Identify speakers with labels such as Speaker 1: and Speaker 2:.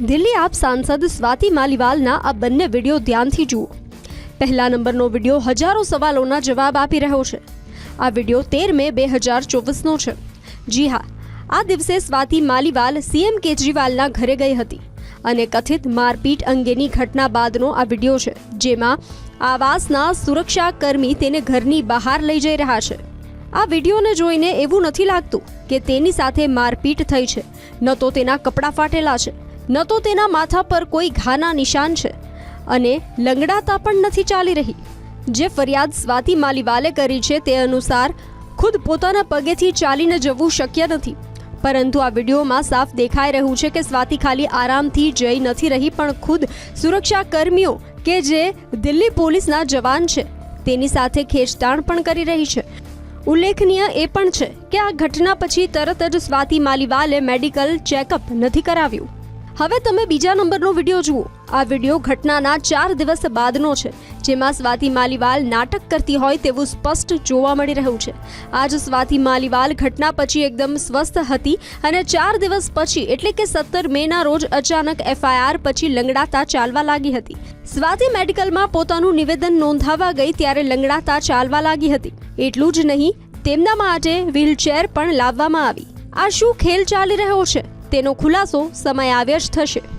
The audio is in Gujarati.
Speaker 1: દિલ્હી આપ સાંસદ સ્વાતિ માલીવાલના આ બંને વીડિયો ધ્યાનથી જુઓ. પહેલા નંબરનો વીડિયો હજારો સવાલોના જવાબ આપી રહ્યો છે. આ વીડિયો તેર મે બે હજાર ચોવીસનો છે. જી હા, આ દિવસે સ્વાતિ માલીવાલ સીએમ કેજરીવાલના ઘરે ગઈ હતી અને કથિત મારપીટ અંગેની ઘટના બાદનો આ વીડિયો છે, જેમાં આવાસના સુરક્ષા કર્મી તેને ઘરની બહાર લઈ જઈ રહ્યા છે. આ વિડીયોને જોઈને એવું નથી લાગતું કે તેની સાથે મારપીટ થઈ છે, ન તો તેના કપડાં ફાટેલા છે. ન તો તેના માથા પર કોઈ ઘાના નિશાન છે. અને લંગડાતા પણ નથી ચાલી રહી. જે ફરિયાદ સ્વાતિ માલીવાલે કરી છે તે અનુસાર ખુદ પોતાના પગેથી ચાલીને જવું શક્ય નથી. પરંતુ આ વિડીયોમાં સાફ દેખાઈ રહ્યું છે કે સ્વાતિ ખાલી આરામથી જઈ નથી રહી પણ ખુદ સુરક્ષા કર્મીઓ કે જે દિલ્હી પોલીસના જવાન છે, તેની સાથે ખેંચતાણ પણ કરી રહી છે. ઉલ્લેખનીય એ પણ છે કે આ ઘટના પછી તરત જ સ્વાતિ માલીવાલે મેડિકલ ચેકઅપ નથી કરાવ્યું. હવે તમે બીજા નંબરનો વીડિયો જુઓ. આ વીડિયો ઘટનાના ચાર દિવસ બાદનો છે, જેમાં સ્વાતિ માલીવાલ નાટક કરતી હોય તેવું સ્પષ્ટ જોવા મળી રહ્યું છે. આજ સ્વાતિ માલીવાલ ઘટના પછી એકદમ સ્વસ્થ હતી અને ચાર દિવસ પછી, એટલે કે સત્તર મેના રોજ અચાનક એફઆઈઆર પછી લંગડાતા ચાલવા લાગી હતી. સ્વાતિ મેડિકલમાં પોતાનું નિવેદન નોંધાવા ગઈ ત્યારે લંગડાતા ચાલવા લાગી હતી. એટલું જ નહીં તેમના માટે વ્હીલચેર પણ લાવવામાં આવી. આ શું ખેલ ચાલી રહ્યો છે? તેનો ખુલાસો સમય આવ્યા થશે.